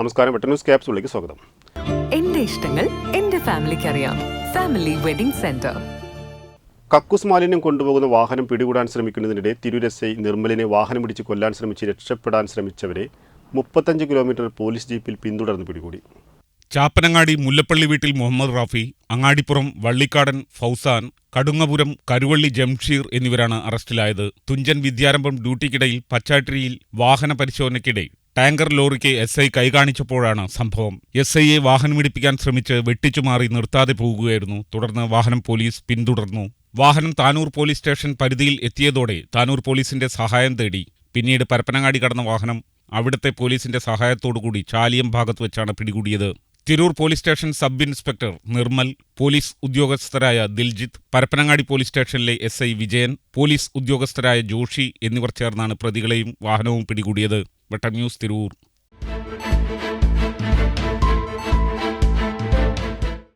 നമസ്കാരം. വെട്ട ന്യൂസ് ക്യാപ്സിലേക്ക് സ്വാഗതം. എന്റെ ഇഷ്ടങ്ങൾ എന്റെ ഫാമിലിക്ക് അറിയാം. Family wedding centre. കക്കൂസ് മാലിന്യം കൊണ്ടുപോകുന്ന വാഹനം പിടികൂടാൻ ശ്രമിക്കുന്നതിനിടെ തിരുരസൈ നിർമ്മലിനെ വാഹനം പിടിച്ച് കൊല്ലാൻ ശ്രമിച്ച് രക്ഷപ്പെടാൻ ശ്രമിച്ചവരെ മുപ്പത്തഞ്ച് കിലോമീറ്റർ പോലീസ് ജീപ്പിൽ പിന്തുടർന്ന് പിടികൂടി. ചാപ്പനങ്ങാടി മുല്ലപ്പള്ളി വീട്ടിൽ മുഹമ്മദ് റാഫി അങ്ങാടിപ്പുറം വള്ളിക്കാടൻ ഫൗസാൻ കടുങ്ങപുരം കരുവള്ളി ജംഷീർ എന്നിവരാണ് അറസ്റ്റിലായത്. തുഞ്ചൻ വിദ്യാരംഭം ഡ്യൂട്ടിക്കിടയിൽ പച്ചാട്ടിരിയിൽ വാഹന പരിശോധനയ്ക്കിടെ ടാങ്കർ ലോറിക്ക് എസ് ഐ കൈകാണിച്ചപ്പോഴാണ് സംഭവം. എസ് ഐയെ വാഹനമിടിപ്പിക്കാൻ ശ്രമിച്ച് വെട്ടിച്ചുമാറി നിർത്താതെ പോകുകയായിരുന്നു. തുടർന്ന് വാഹനം പോലീസ് പിന്തുടർന്നു. വാഹനം താനൂർ പോലീസ് സ്റ്റേഷൻ പരിധിയിൽ എത്തിയതോടെ താനൂർ പോലീസിന്റെ സഹായം തേടി. പിന്നീട് പരപ്പനങ്ങാടി കടന്ന വാഹനം അവിടുത്തെ പോലീസിന്റെ സഹായത്തോടുകൂടി ചാലിയം ഭാഗത്ത് വെച്ചാണ് പിടികൂടിയത്. Tirur police station sub inspector Nirmal police ഉദ്യോഗസ്ഥരായ Diljith Parappanangadi police സ്റ്റേഷനിലെ എസ് ഐ വിജയൻ പോലീസ് ഉദ്യോഗസ്ഥരായ ജോഷി എന്നിവർ ചേർന്നാണ് പ്രതികളെയും വാഹനവും പിടികൂടിയത്. വെട്ടം ന്യൂസ് തിരൂർ.